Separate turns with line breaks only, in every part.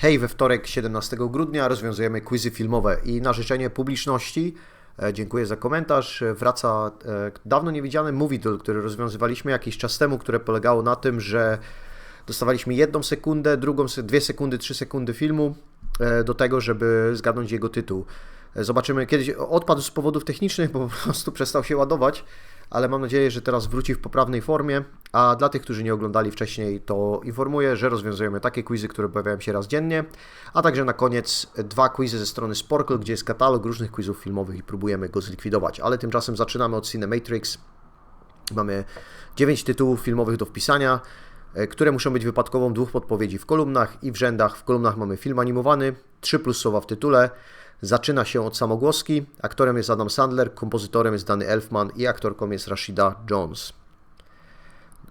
Hej, we wtorek 17 grudnia rozwiązujemy quizy filmowe i na życzenie publiczności e, dziękuję za komentarz. Wraca e, dawno niewidziany Movie który rozwiązywaliśmy jakiś czas temu, które polegało na tym, że dostawaliśmy jedną sekundę, drugą, dwie sekundy, trzy sekundy filmu e, do tego, żeby zgadnąć jego tytuł. Zobaczymy, kiedyś odpadł z powodów technicznych, bo po prostu przestał się ładować, ale mam nadzieję, że teraz wróci w poprawnej formie. A dla tych, którzy nie oglądali wcześniej, to informuję, że rozwiązujemy takie quizy, które pojawiają się raz dziennie, a także na koniec dwa quizy ze strony Sporkle, gdzie jest katalog różnych quizów filmowych i próbujemy go zlikwidować. Ale tymczasem zaczynamy od Cinematrix. Mamy 9 tytułów filmowych do wpisania, e, które muszą być wypadkową dwóch podpowiedzi w kolumnach i w rzędach. W kolumnach mamy film animowany, 3 plus słowa w tytule, Zaczyna się od samogłoski. Aktorem jest Adam Sandler, kompozytorem jest Danny Elfman i aktorką jest Rashida Jones.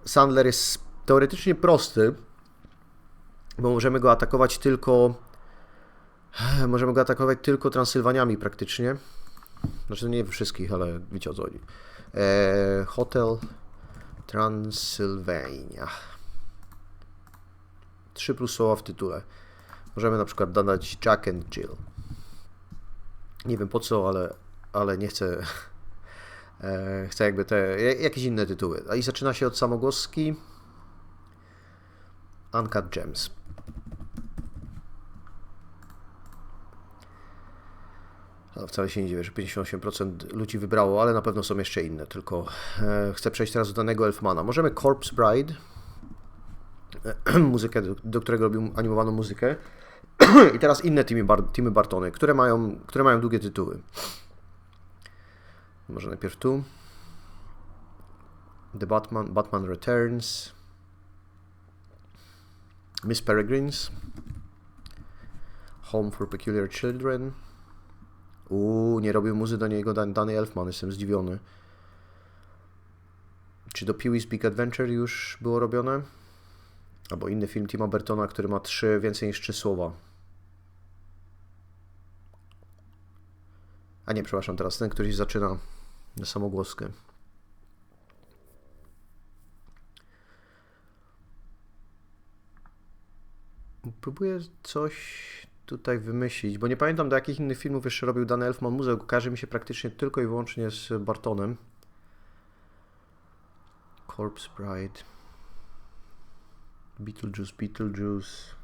Sandler jest teoretycznie prosty, bo możemy go atakować tylko możemy go atakować tylko Transylwaniami praktycznie. Znaczy nie wszystkich, ale wiecie o co chodzi. Eee, Hotel Transylvania. Trzy plus słowa w tytule. Możemy na przykład dodać Jack and Jill. Nie wiem po co, ale, ale nie chcę. E, chcę jakby te. jakieś inne tytuły. I zaczyna się od samogłoski. Uncut Gems. A wcale się nie dziwię, że 58% ludzi wybrało, ale na pewno są jeszcze inne. Tylko e, chcę przejść teraz do danego Elfmana. Możemy Corpse Bride, muzykę, do, do którego robił animowaną muzykę. I teraz inne teamy, Bar teamy Bartony, które mają, które mają długie tytuły. Może najpierw tu. The Batman, Batman Returns. Miss Peregrines. Home for Peculiar Children. Uuu, nie robił muzy do niego Danny Elfman, jestem zdziwiony. Czy do Pee-wee's Big Adventure już było robione? Albo inny film Tima Burtona, który ma trzy, więcej niż trzy słowa. A nie, przepraszam, teraz ten, który zaczyna na samogłoskę. Próbuję coś tutaj wymyślić, bo nie pamiętam do jakich innych filmów jeszcze robił Dan Elfman muzeum. Kojarzy mi się praktycznie tylko i wyłącznie z Bartonem. Corpse Bride. Beetlejuice, Beetlejuice.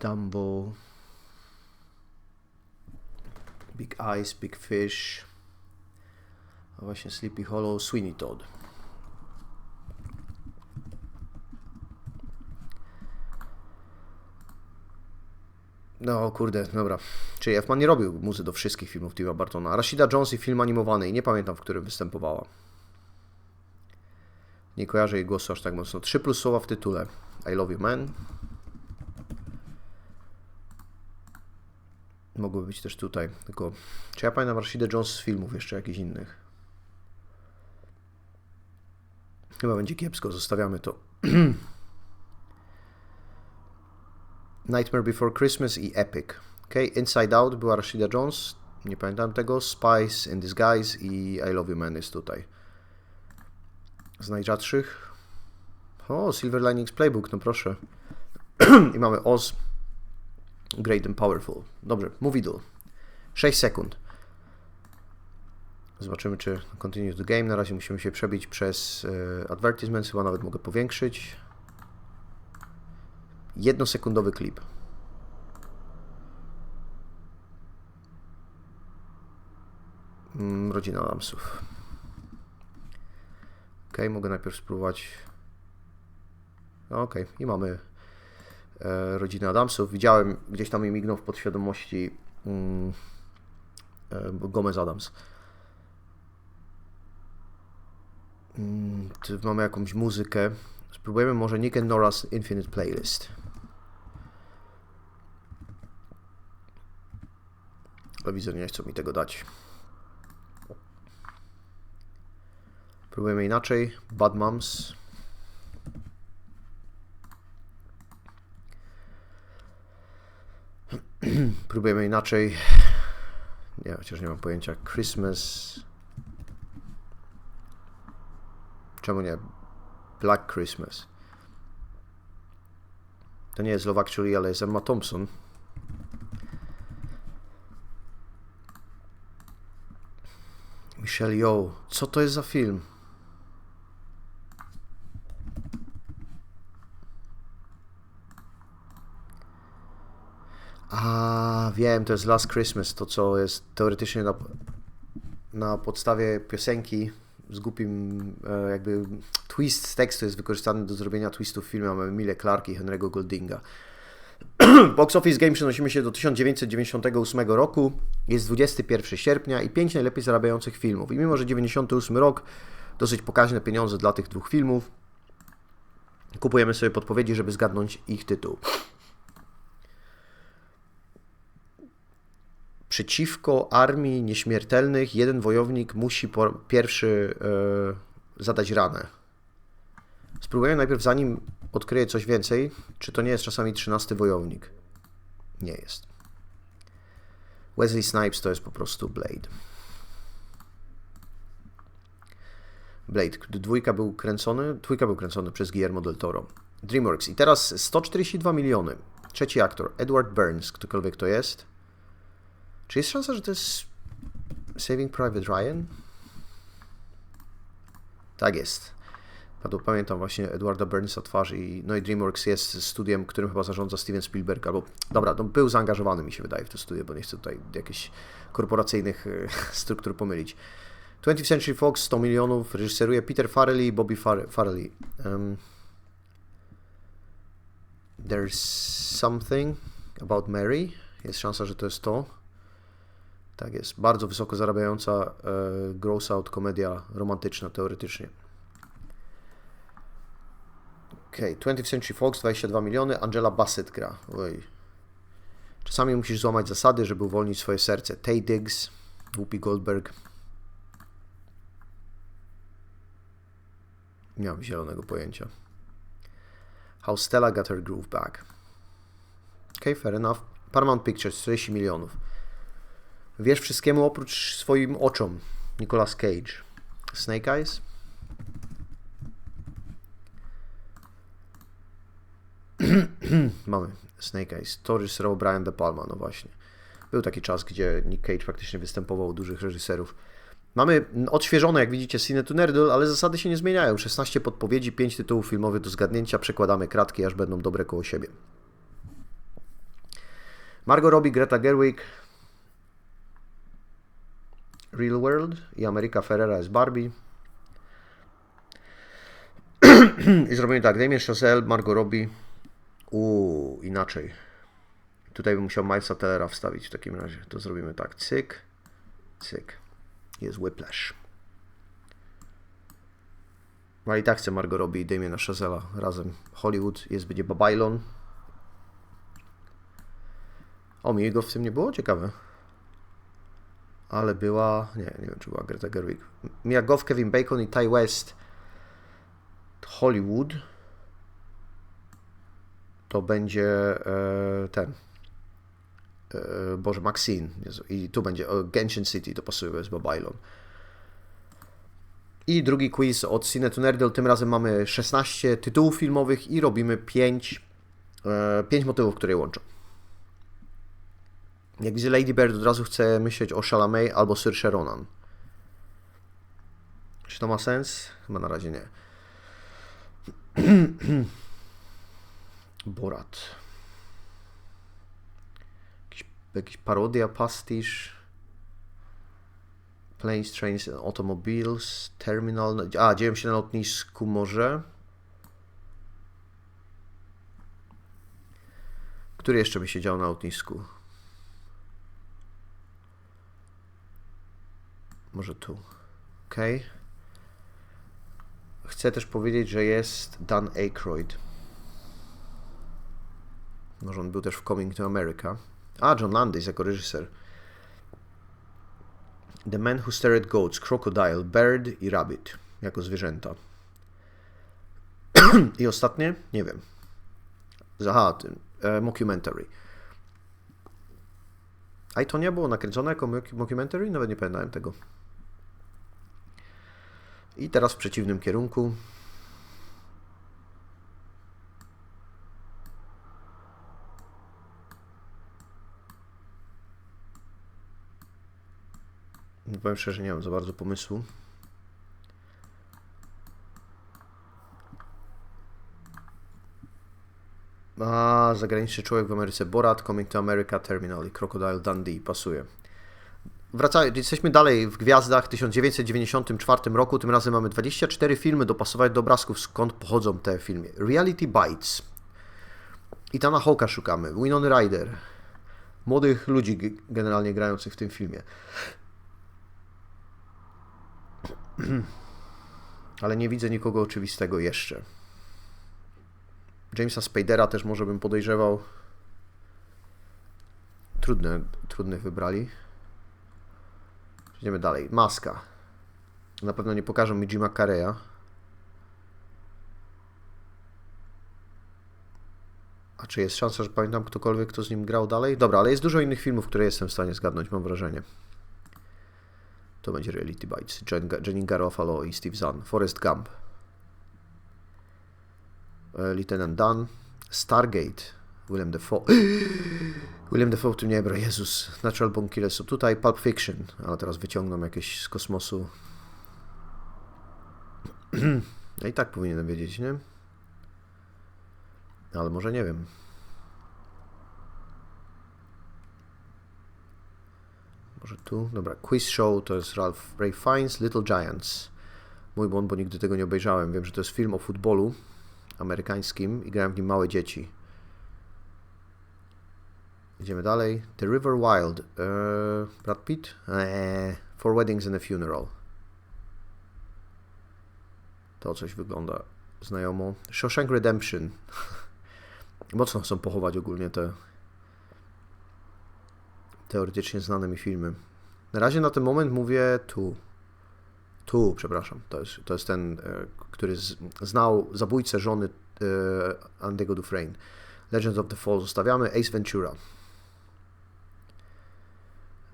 Dumbo, Big Eyes, Big Fish, a właśnie Sleepy Hollow, Sweeney Todd. No kurde, dobra. Czyli Elfman nie robił muzy do wszystkich filmów Tima Bartona. Rashida Jones i film animowany i nie pamiętam, w którym występowała. Nie kojarzę jej głosu aż tak mocno. Trzy plus słowa w tytule. I Love You Man. Mogłyby być też tutaj. Tylko, czy ja pamiętam Rashida Jones z filmów jeszcze jakichś innych? Chyba będzie kiepsko, zostawiamy to. Nightmare Before Christmas i Epic. Okay. Inside Out była Rashida Jones, nie pamiętam tego. Spice in Disguise i I Love You Man jest tutaj. Z najrzadszych. O, Silver Linings Playbook, no proszę. I mamy Oz Great and Powerful. Dobrze, Movie Doll. 6 sekund. Zobaczymy, czy continue the game. Na razie musimy się przebić przez e, advertisements. Chyba nawet mogę powiększyć. Jednosekundowy klip. Mm, rodzina Adamsów. Ok, mogę najpierw spróbować. Ok, i mamy rodziny Adamsów. Widziałem, gdzieś tam mi mignął w podświadomości um, Gomez Adams. Um, mamy jakąś muzykę. Spróbujemy może Nick and Nora's Infinite Playlist. Ale widzę, nie chcą mi tego dać. Próbujemy inaczej. Bad Moms. Próbujemy inaczej. Nie, chociaż nie mam pojęcia. Christmas. Czemu nie? Black Christmas. To nie jest Love Actually, ale jest Emma Thompson. Michelle Yeoh. Co to jest za film? A, wiem, to jest Last Christmas, to co jest teoretycznie na, na podstawie piosenki z głupim e, jakby twist z tekstu jest wykorzystany do zrobienia twistów w filmie. Mamy Emilia Clark i Henry'ego Goldinga. Box Office Game przenosimy się do 1998 roku. Jest 21 sierpnia i 5 najlepiej zarabiających filmów. I mimo, że 98 rok dosyć pokaźne pieniądze dla tych dwóch filmów, kupujemy sobie podpowiedzi, żeby zgadnąć ich tytuł. Przeciwko armii nieśmiertelnych jeden wojownik musi po, pierwszy e, zadać ranę. Spróbuję najpierw, zanim odkryję coś więcej, czy to nie jest czasami trzynasty wojownik. Nie jest. Wesley Snipes to jest po prostu Blade. Blade. Dwójka był kręcony, dwójka był kręcony przez Guillermo del Toro. DreamWorks. I teraz 142 miliony. Trzeci aktor, Edward Burns, ktokolwiek to jest. Czy jest szansa, że to jest Saving Private Ryan? Tak jest. Pamiętam właśnie Edwarda Burnsa twarz i, no i DreamWorks jest studiem, którym chyba zarządza Steven Spielberg, albo dobra, no był zaangażowany mi się wydaje w to studio, bo nie chcę tutaj jakichś korporacyjnych e, struktur pomylić. 20th Century Fox 100 milionów, reżyseruje Peter Farrelly i Bobby Far Farrelly. Um, there's something about Mary. Jest szansa, że to jest to. Tak jest. Bardzo wysoko zarabiająca e, gross out komedia romantyczna teoretycznie. Okej, okay. 20th Century Fox 22 miliony, Angela Bassett gra. Oj. Czasami musisz złamać zasady, żeby uwolnić swoje serce. Tay Diggs, Whoopi Goldberg. Nie mam zielonego pojęcia. How Stella got her groove back. Okay, fair enough. Paramount Pictures 40 milionów. Wiesz wszystkiemu oprócz swoim oczom. Nicolas Cage. Snake Eyes. Mamy Snake Eyes. To reżyserował Brian De Palma, no właśnie. Był taki czas, gdzie Nick Cage faktycznie występował u dużych reżyserów. Mamy odświeżone, jak widzicie, Cine to Nerdle, ale zasady się nie zmieniają. 16 podpowiedzi, 5 tytułów filmowych do zgadnięcia. Przekładamy kratki, aż będą dobre koło siebie. Margot Robbie, Greta Gerwig, Real World i Ameryka Ferrera jest Barbie. I zrobimy tak, Damien Chazelle, Margot Robbie. Uuu, inaczej. Tutaj bym musiał Milesa Tellera wstawić w takim razie. To zrobimy tak, cyk, cyk. Jest Whiplash. No i tak chcę Margot Robbie i Damiena Chazella razem. Hollywood, jest będzie Babylon. O, mi jego w tym nie było? Ciekawe ale była, nie, nie wiem czy była Greta Gerwig. Mia Goff, Kevin Bacon i Ty West Hollywood to będzie e, ten e, Boże, Maxine i tu będzie e, Genshin City, to pasuje, jest Babylon. I drugi quiz od Cine to Nerdle. Tym razem mamy 16 tytułów filmowych i robimy 5, 5 motywów, które je łączą. Jak widzę Lady Bird, od razu chcę myśleć o Chalamet albo Saoirse Ronan. Czy to ma sens? Chyba na razie nie. Borat. Jakiś, jakiś parodia, pastisz. Planes, Trains, Automobiles, Terminal. A, dzieją się na lotnisku może. Który jeszcze by się działo na lotnisku? Może tu. OK. Chcę też powiedzieć, że jest Dan Aykroyd. Może on był też w Coming to America. A, John Landis jako reżyser. The Man Who Stared Goats, Crocodile, Bird i Rabbit jako zwierzęta. I ostatnie? Nie wiem. Aha, e, mockumentary. A i to nie było nakręcone jako mockumentary? Nawet nie pamiętałem tego. I teraz w przeciwnym kierunku. Powiem szczerze, nie mam za bardzo pomysłu. A, zagraniczny człowiek w Ameryce. Borat, Coming to America, Terminal i Crocodile Dundee. Pasuje. Wracając, jesteśmy dalej w Gwiazdach. W 1994 roku, tym razem mamy 24 filmy dopasować do obrazków, skąd pochodzą te filmy. Reality Bites. Itana Hawka szukamy. Winona Ryder. Młodych ludzi generalnie grających w tym filmie. Ale nie widzę nikogo oczywistego jeszcze. Jamesa Spadera też może bym podejrzewał. Trudne, trudne wybrali. Idziemy dalej. Maska. Na pewno nie pokażą mi Jima Carreya. A czy jest szansa, że pamiętam ktokolwiek, kto z nim grał dalej? Dobra, ale jest dużo innych filmów, które jestem w stanie zgadnąć, mam wrażenie. To będzie Reality Bites. Jen, Jenny Garofalo i Steve Zahn. Forrest Gump. E, Lieutenant Dan. Stargate. William Defoe. William Defoe tu nie bra. Jezus. Natural Born Killers tutaj. Pulp Fiction. Ale teraz wyciągną jakieś z kosmosu. No i tak powinienem wiedzieć, nie? Ale może nie wiem. Może tu? Dobra, Quiz Show to jest Ralph Ray Fiennes, Little Giants. Mój błąd, bo nigdy tego nie obejrzałem. Wiem, że to jest film o futbolu amerykańskim i grają w nim małe dzieci. Idziemy dalej. The River Wild. Eee, Brad Pitt? Eee, Four Weddings and a Funeral. To coś wygląda znajomo. Shawshank Redemption. Mocno chcą pochować ogólnie te teoretycznie znane mi filmy. Na razie na ten moment mówię tu. Tu, przepraszam. To jest, to jest ten, e, który znał zabójcę żony e, Andy'ego Dufresne. Legends of the Fall zostawiamy. Ace Ventura.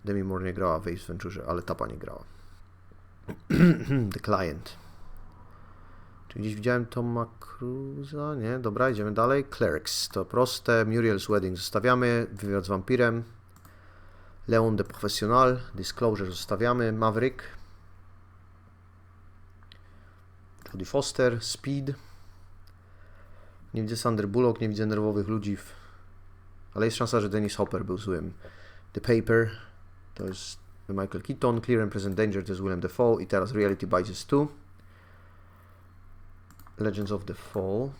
Demi Moore nie grała w Ace Venturze, ale Tapa nie grała. the Client. Czy gdzieś widziałem Toma Cruza? Nie? Dobra, idziemy dalej. Clerks. To proste. Muriel's Wedding zostawiamy. Wywiad z wampirem. Leon the Professional. Disclosure zostawiamy. Maverick. Jodie Foster. Speed. Nie widzę Sander Bullock, nie widzę nerwowych ludzi. Ale jest szansa, że Dennis Hopper był złym. The Paper. Jest Michael Keaton. Clear and Present Danger to jest Willem Dafoe. I teraz Reality Bites 2. Legends of the Fall.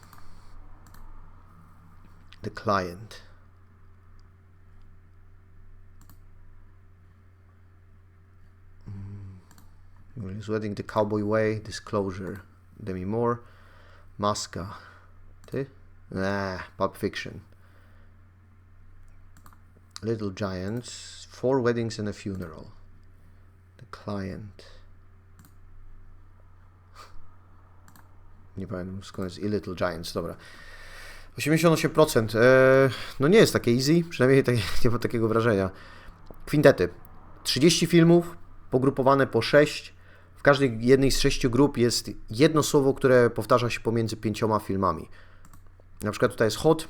The Client. Mm. Will's Wedding, The Cowboy Way, Disclosure, Demi Moore, Maska. Ty? Nah, Pulp Fiction. Little Giants, Four Weddings and a Funeral. The Client. Nie pamiętam skąd jest i Little Giants, dobra. 88%. E, no nie jest takie easy, przynajmniej tak, nie mam takiego wrażenia. Kwintety. 30 filmów, pogrupowane po 6. W każdej jednej z sześciu grup jest jedno słowo, które powtarza się pomiędzy pięcioma filmami. Na przykład tutaj jest hot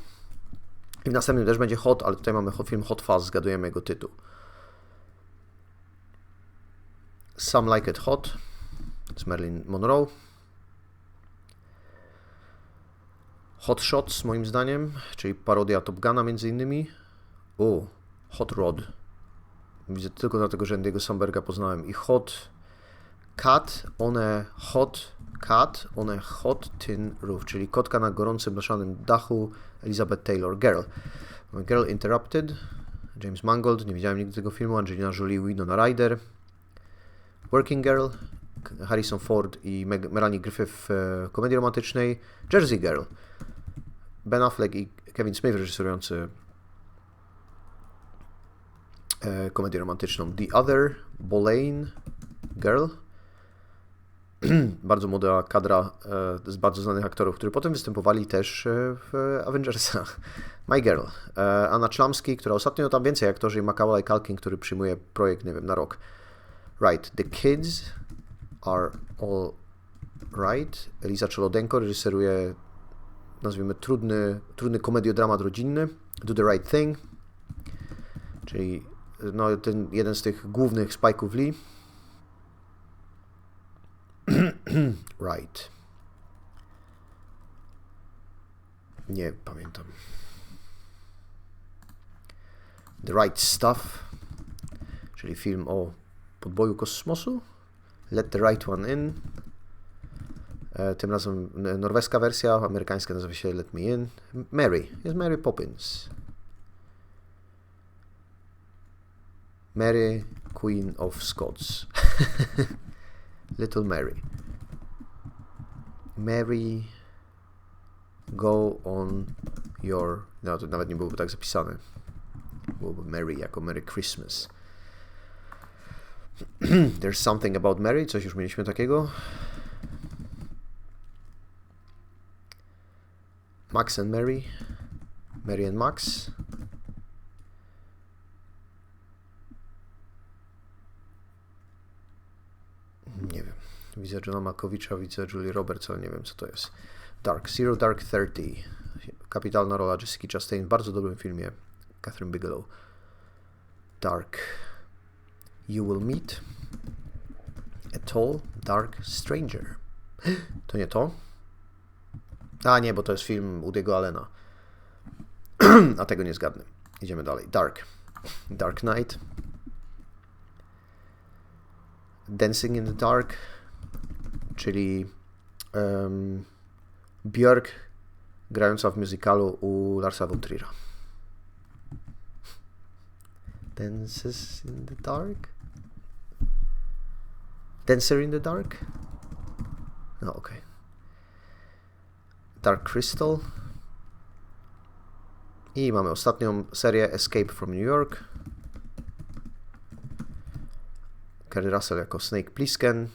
i w następnym też będzie hot, ale tutaj mamy film Hot Fuzz, zgadujemy jego tytuł. Some Like It Hot z Marilyn Monroe. Hot Shots moim zdaniem, czyli parodia Top Guna między innymi. O, Hot Rod. Widzę tylko dlatego, że Andy'ego Samberga poznałem. I Hot Cat on a Hot Cat on a Hot Tin Roof, czyli kotka na gorącym blaszanym dachu Elizabeth Taylor. Girl. Girl Interrupted. James Mangold. Nie widziałem nigdy tego filmu. Angelina Jolie, Winona Ryder. Working Girl. Harrison Ford i Meg Melanie Griffith w e, komedii romantycznej. Jersey Girl. Ben Affleck i Kevin Smith reżyserujący e, komedię romantyczną The Other, Boleyn Girl. bardzo młoda kadra e, z bardzo znanych aktorów, którzy potem występowali też e, w Avengersach. My Girl. E, Anna Chlamski, która ostatnio tam więcej aktorzy i Macaulay Culkin, który przyjmuje projekt, nie wiem, na rok. Right. The Kids are all right. Eliza Czolodenko reżyseruje nazwijmy trudny, trudny komediodramat rodzinny, Do the Right Thing, czyli no, ten jeden z tych głównych Spike'ów Lee. right. Nie pamiętam. The Right Stuff, czyli film o podboju kosmosu. Let the Right One In. E, Tym razem norweska wersja, amerykańska nazywa się Let Me In. Mary, jest Mary Poppins. Mary, Queen of Scots. Little Mary. Mary, go on your. No to nawet nie byłoby tak zapisane. Byłoby Mary jako Merry Christmas. There's something about Mary, coś już mieliśmy takiego. Max and Mary. Mary and Max. Nie wiem. Widzę Johna Makowicza, widzę Julie Roberts, ale nie wiem co to jest. Dark. Zero Dark Thirty. Kapitalna rola Jessica Chastain w bardzo dobrym filmie. Catherine Bigelow. Dark. You will meet a tall, dark stranger. To nie to? A nie, bo to jest film Udiego Allena. A tego nie zgadnę. Idziemy dalej. Dark. Dark Knight. Dancing in the Dark, czyli um, Björk grająca w musicalu u Larsa von Trier'a. Dances in the Dark? Dancer in the Dark? No, okej. Dark Crystal. I mamy ostatnią serię Escape from New York. Kerry Russell jako Snake Plissken.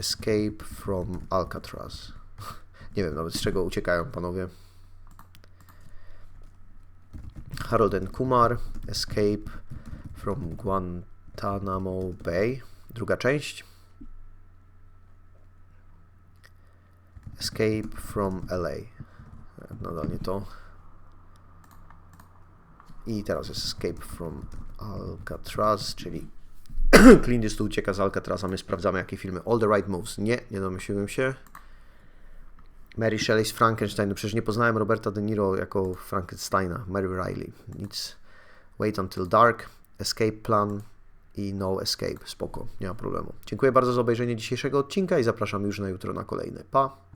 Escape from Alcatraz. Nie wiem nawet z czego uciekają panowie. Harold Kumar. Escape from Guantanamo Bay. Druga część. Escape from LA. Nadal nie to. I teraz jest Escape from Alcatraz, czyli Clint Eastwood ucieka z Alcatraza, my sprawdzamy jakie filmy. All the Right Moves. Nie, nie domyśliłem się. Mary Shelley z Frankenstein. No przecież nie poznałem Roberta De Niro jako Frankensteina. Mary Riley. Nic. Wait Until Dark. Escape Plan i No Escape. Spoko, nie ma problemu. Dziękuję bardzo za obejrzenie dzisiejszego odcinka i zapraszam już na jutro na kolejny. Pa!